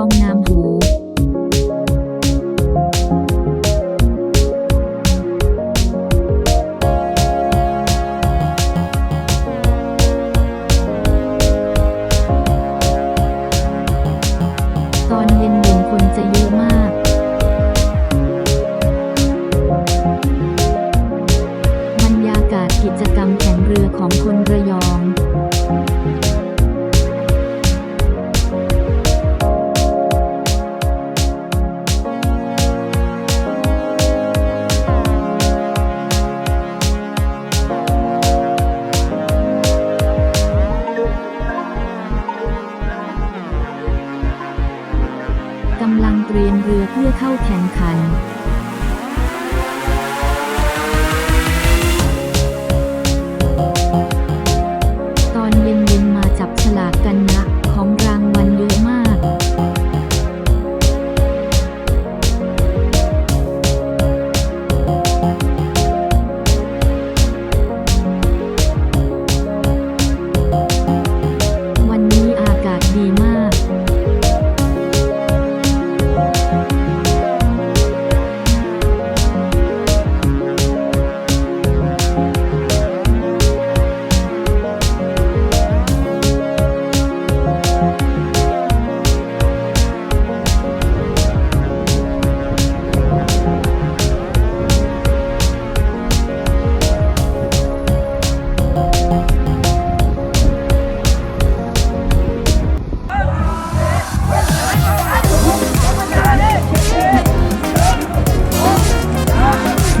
องน้ำหูตอนเย็นๆคนจะเยอะมาก บรรยากาศกิจกรรมแข่งเรือของคนระยอง เรือเพื่อเข้าแข่งขัน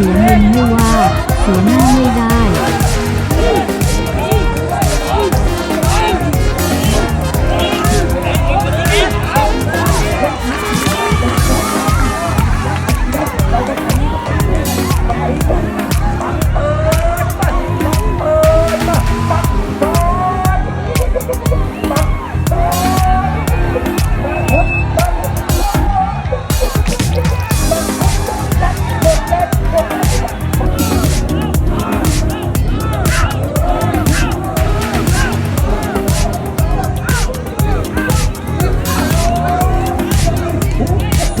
เสียเงินไม่ว่า เสียหน้าไม่ได้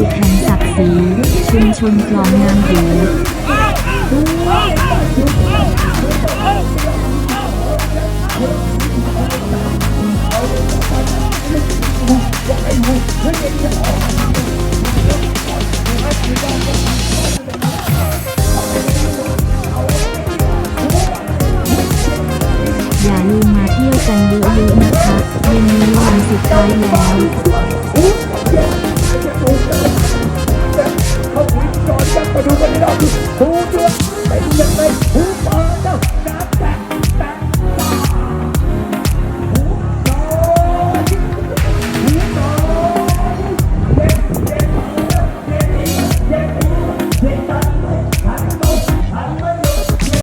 ุดแห่งศักดิ์ศรีชุมชนกลองนางหยูเฮ้ย